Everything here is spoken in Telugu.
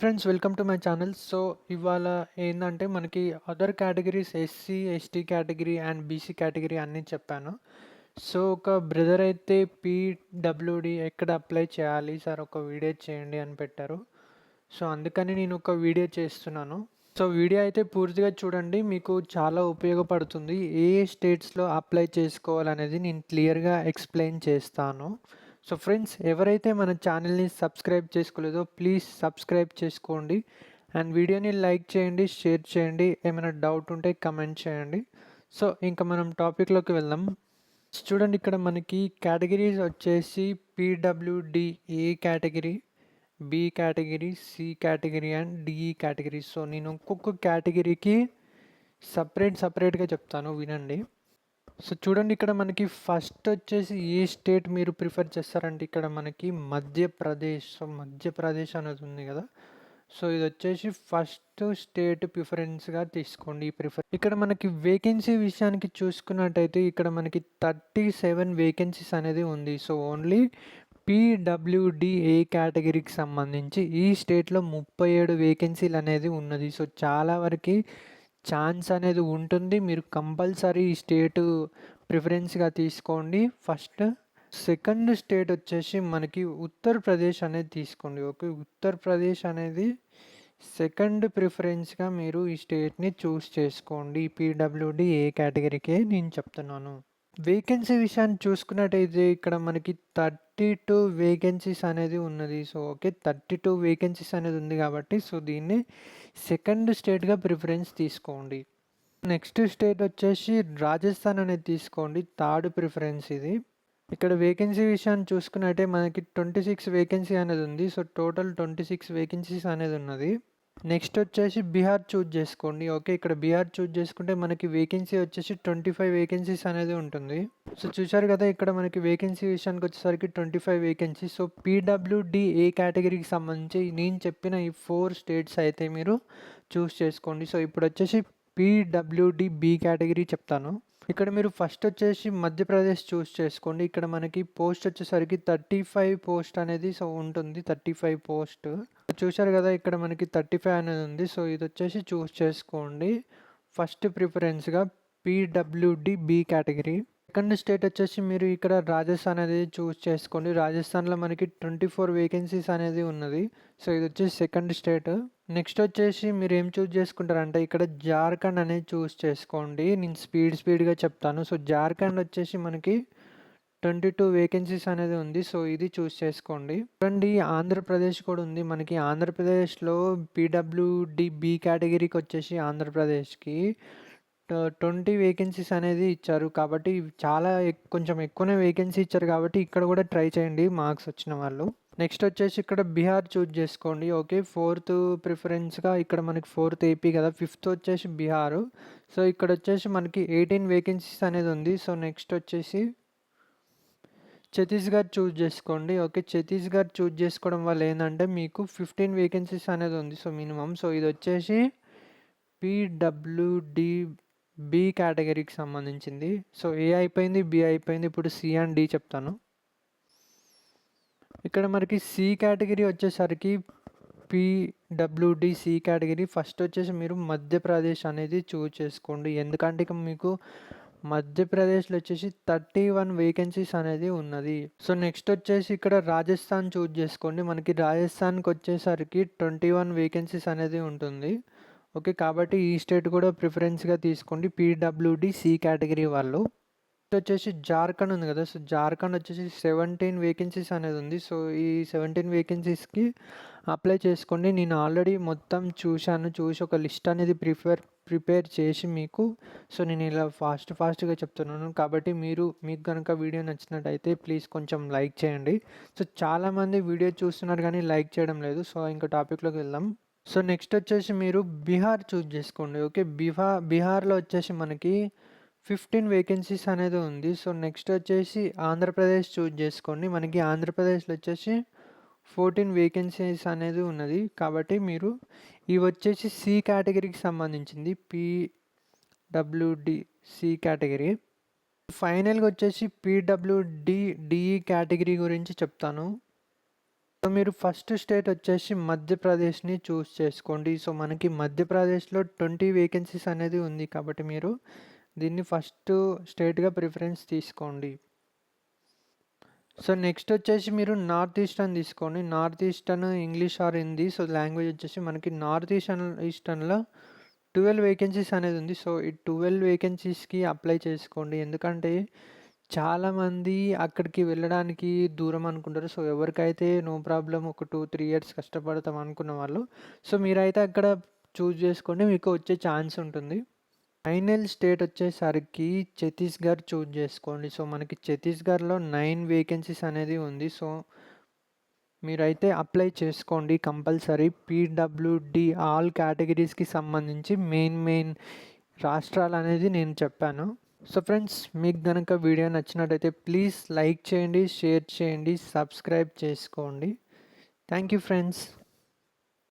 Friends welcome to my channel. So ఇవాళ ఏంటంటే మనకి other categories SC ST category and BC category అన్నీ చెప్పాను. సో ఒక బ్రదర్ అయితే పీడబ్ల్యూడి ఎక్కడ అప్లై చేయాలి? సార్ ఒక వీడియో చేయండి అని పెట్టారు. సో అందుకని నేను ఒక వీడియో చేస్తున్నాను. సో వీడియో అయితే పూర్తిగా చూడండి మీకు చాలా ఉపయోగపడుతుంది. ఏ ఏ స్టేట్స్లో అప్లై చేసుకోవాలనేది నేను క్లియర్గా ఎక్స్ప్లెయిన్ చేస్తాను. సో ఫ్రెండ్స్ ఎవరైతే మన ఛానల్ని సబ్స్క్రైబ్ చేసుకోలేదో ప్లీజ్ సబ్స్క్రైబ్ చేసుకోండి. అండ్ వీడియోని లైక్ చేయండి షేర్ చేయండి ఏమైనా డౌట్ ఉంటే కమెంట్ చేయండి. సో ఇంకా మనం టాపిక్లోకి వెళ్దాం. చూడండి ఇక్కడ మనకి కేటగిరీస్ వచ్చేసి PWD A category B category C category and DE category. So నేను ఒక్కొక్క కేటగిరీకి సపరేట్ సపరేట్గా చెప్తాను వినండి. సో చూడండి ఇక్కడ మనకి ఫస్ట్ వచ్చేసి ఏ స్టేట్ మీరు ప్రిఫర్ చేస్తారంటే ఇక్కడ మనకి మధ్యప్రదేశ్ సో మధ్యప్రదేశ్ అనేది ఉంది కదా. సో ఇది వచ్చేసి ఫస్ట్ స్టేట్ ప్రిఫరెన్స్గా తీసుకోండి ఈ ప్రిఫర్ ఇక్కడ మనకి వేకెన్సీ విషయానికి చూసుకున్నట్టయితే ఇక్కడ మనకి థర్టీ సెవెన్ వేకెన్సీస్ అనేది ఉంది. సో ఓన్లీ పీడబ్ల్యూడిఏ కేటగిరీకి సంబంధించి ఈ స్టేట్లో ముప్పై ఏడు వేకెన్సీలు అనేది ఉన్నది. సో చాలా వరకు ఛాన్స్ అనేది ఉంటుంది. మీరు కంపల్సరీ ఈ స్టేట్ ప్రిఫరెన్స్గా తీసుకోండి. ఫస్ట్ సెకండ్ స్టేట్ వచ్చేసి మనకి ఉత్తరప్రదేశ్ అనేది తీసుకోండి. ఓకే ఉత్తరప్రదేశ్ అనేది సెకండ్ ప్రిఫరెన్స్గా మీరు ఈ స్టేట్ని చూస్ చేసుకోండి. పీడబ్ల్యూడి ఏ కేటగిరీకే నేను చెప్తున్నాను. వేకెన్సీ విషయాన్ని చూసుకున్నట్టయితే ఇక్కడ మనకి థర్టీ టూ వేకెన్సీస్ అనేది ఉన్నది. So okay thirty two vacancies అనేది ఉంది కాబట్టి సో దీన్ని సెకండ్ స్టేట్గా ప్రిఫరెన్స్ తీసుకోండి. నెక్స్ట్ స్టేట్ వచ్చేసి రాజస్థాన్ అనేది తీసుకోండి. థర్డ్ ప్రిఫరెన్స్ ఇది. ఇక్కడ వేకెన్సీ విషయాన్ని చూసుకున్నట్టే మనకి ట్వంటీ సిక్స్ వేకెన్సీ అనేది ఉంది. So total twenty six vacancies అనేది ఉన్నది. నెక్స్ట్ వచ్చేసి బీహార్ చూజ్ చేసుకోండి. ఓకే ఇక్కడ బీహార్ చూజ్ చేసుకుంటే మనకి వేకెన్సీ వచ్చేసి ట్వంటీ ఫైవ్ వేకెన్సీస్ అనేది ఉంటుంది. సో చూసారు కదా ఇక్కడ మనకి వేకెన్సీ విషయానికి వచ్చేసరికి twenty five vacancy so PWD A కేటగిరీకి సంబంధించి నేను చెప్పిన ఈ ఫోర్ స్టేట్స్ అయితే మీరు చూస్ చేసుకోండి. సో ఇప్పుడు వచ్చేసి పీడబ్ల్యూడి బి కేటగిరీ చెప్తాను. ఇక్కడ మీరు ఫస్ట్ వచ్చేసి మధ్యప్రదేశ్ చూస్ చేసుకోండి. ఇక్కడ మనకి పోస్ట్ వచ్చేసరికి థర్టీ ఫైవ్ పోస్ట్ అనేది సో ఉంటుంది. Thirty five post. చూశారు కదా ఇక్కడ మనకి థర్టీ ఫైవ్ అనేది ఉంది. సో ఇది వచ్చేసి చూస్ చేసుకోండి. First ప్రిఫరెన్స్గా PWD B category. Second state వచ్చేసి మీరు ఇక్కడ రాజస్థాన్ అనేది చూస్ చేసుకోండి. రాజస్థాన్లో మనకి ట్వంటీ ఫోర్ వేకెన్సీస్ అనేది ఉన్నది. సో ఇది వచ్చేసి సెకండ్ స్టేట్. నెక్స్ట్ వచ్చేసి మీరు ఏం చూస్ చేసుకుంటారంటే ఇక్కడ జార్ఖండ్ అనేది చూస్ చేసుకోండి. నేను స్పీడ్ స్పీడ్గా చెప్తాను. సో జార్ఖండ్ వచ్చేసి మనకి ట్వంటీ టూ వేకెన్సీస్ అనేది ఉంది. సో ఇది చూస్ చేసుకోండి. చూడండి ఆంధ్రప్రదేశ్ కూడా ఉంది. మనకి ఆంధ్రప్రదేశ్లో పీడబ్ల్యూడి బి కేటగిరీకి వచ్చేసి ఆంధ్రప్రదేశ్కి. ట్వంటీ వేకెన్సీస్ అనేది ఇచ్చారు కాబట్టి చాలా కొంచెం ఎక్కువనే వేకెన్సీ ఇచ్చారు కాబట్టి ఇక్కడ కూడా ట్రై చేయండి మార్క్స్ వచ్చిన వాళ్ళు. నెక్స్ట్ వచ్చేసి ఇక్కడ బీహార్ చూజ్ చేసుకోండి. ఓకే ఫోర్త్ ప్రిఫరెన్స్గా ఇక్కడ మనకి ఫోర్త్ ఏపీ కదా ఫిఫ్త్ వచ్చేసి బీహార్. సో ఇక్కడ వచ్చేసి మనకి ఎయిటీన్ వేకెన్సీస్ అనేది ఉంది. సో నెక్స్ట్ వచ్చేసి ఛత్తీస్గఢ్ చూజ్ చేసుకోండి. ఓకే ఛత్తీస్గఢ్ చూజ్ చేసుకోవడం వల్ల ఏంటంటే మీకు ఫిఫ్టీన్ వేకెన్సీస్ అనేది ఉంది. So minimum. సో ఇది వచ్చేసి పీడబ్ల్యూడి బి కేటగిరీకి సంబంధించింది. సో ఏ అయిపోయింది బి అయిపోయింది. ఇప్పుడు సి అండ్ డి చెప్తాను. ఇక్కడ మనకి సి కేటగిరీ వచ్చేసరికి పిడబ్ల్యూడి సి కేటగిరీ ఫస్ట్ వచ్చేసి మీరు మధ్యప్రదేశ్ అనేది చూజ్ చేసుకోండి. ఎందుకంటే ఇక మీకు మధ్యప్రదేశ్లో వచ్చేసి థర్టీ వన్ వేకెన్సీస్ అనేది ఉన్నది. సో నెక్స్ట్ వచ్చేసి ఇక్కడ రాజస్థాన్ చూజ్ చేసుకోండి. మనకి రాజస్థాన్కి వచ్చేసరికి ట్వంటీ వన్ వేకెన్సీస్ అనేది ఉంటుంది. ఓకే కాబట్టి ఈ స్టేట్ కూడా ప్రిఫరెన్స్గా తీసుకోండి. పీడబ్ల్యూడి సి కేటగిరీ వాళ్ళు. వచ్చేసి జార్ఖండ్ ఉంది కదా సో జార్ఖండ్ వచ్చేసి సెవెంటీన్ వేకెన్సీస్ అనేది ఉంది. సో ఈ సెవెంటీన్ వేకెన్సీస్కి అప్లై చేసుకోండి. నేను ఆల్రెడీ మొత్తం చూశాను. చూసి ఒక లిస్ట్ అనేది ప్రిపేర్ ప్రిపేర్ చేసి మీకు సో నేను ఇలా ఫాస్ట్ ఫాస్ట్గా చెప్తున్నాను. కాబట్టి మీరు మీకు కనుక వీడియో నచ్చినట్టయితే ప్లీజ్ కొంచెం లైక్ చేయండి. సో చాలామంది వీడియో చూస్తున్నారు కానీ లైక్ చేయడం లేదు. సో ఇంకా టాపిక్లోకి వెళ్దాం. సో నెక్స్ట్ వచ్చేసి మీరు బీహార్ చూజ్ చేసుకోండి. ఓకే బీహార్ బీహార్లో వచ్చేసి మనకి ఫిఫ్టీన్ వేకెన్సీస్ అనేది ఉంది. సో నెక్స్ట్ వచ్చేసి ఆంధ్రప్రదేశ్ చూజ్ చేసుకోండి. మనకి ఆంధ్రప్రదేశ్లో వచ్చేసి ఫోర్టీన్ వేకెన్సీస్ అనేది ఉన్నది. కాబట్టి మీరు ఇవి వచ్చేసి సి కేటగిరీకి సంబంధించింది. PWD C category. ఫైనల్గా వచ్చేసి పిడబ్ల్యూడి డిఈ కేటగిరీ గురించి చెప్తాను. సో మీరు ఫస్ట్ స్టేట్ వచ్చేసి మధ్యప్రదేశ్ని చూస్ చేసుకోండి. సో మనకి మధ్యప్రదేశ్లో ట్వంటీ వేకెన్సీస్ అనేది ఉంది కాబట్టి మీరు దీన్ని ఫస్ట్ స్టేట్గా ప్రిఫరెన్స్ తీసుకోండి. సో నెక్స్ట్ వచ్చేసి మీరు నార్త్ ఈస్టర్న్ తీసుకోండి. North eastern English or Hindi. So language వచ్చేసి మనకి north eastern eastern twelve vacancies అనేది ఉంది. సో ఈ ట్వెల్వ్ వేకెన్సీస్కి అప్లై చేసుకోండి. ఎందుకంటే చాలామంది అక్కడికి వెళ్ళడానికి దూరం అనుకుంటారు. సో ఎవరికైతే నో ప్రాబ్లం ఒక టూ త్రీ ఇయర్స్ కష్టపడతాం అనుకున్న వాళ్ళు సో మీరైతే అక్కడ చూజ్ చేసుకోండి. మీకు వచ్చే ఛాన్స్ ఉంటుంది. ఫైనల్ స్టేట్ వచ్చేసరికి ఛత్తీస్గఢ్ చూజ్ చేసుకోండి. సో మనకి ఛత్తీస్గఢ్లో నైన్ వేకెన్సీస్ అనేది ఉంది. సో మీరైతే అప్లై చేసుకోండి కంపల్సరీ. పీడబ్ల్యూడి ఆల్ కేటగిరీస్కి సంబంధించి మెయిన్ మెయిన్ రాష్ట్రాలు అనేది నేను చెప్పాను. సో ఫ్రెండ్స్ మీకు కనుక వీడియో నచ్చినట్టయితే ప్లీజ్ లైక్ చేయండి షేర్ చేయండి సబ్స్క్రైబ్ చేసుకోండి. Thank you friends.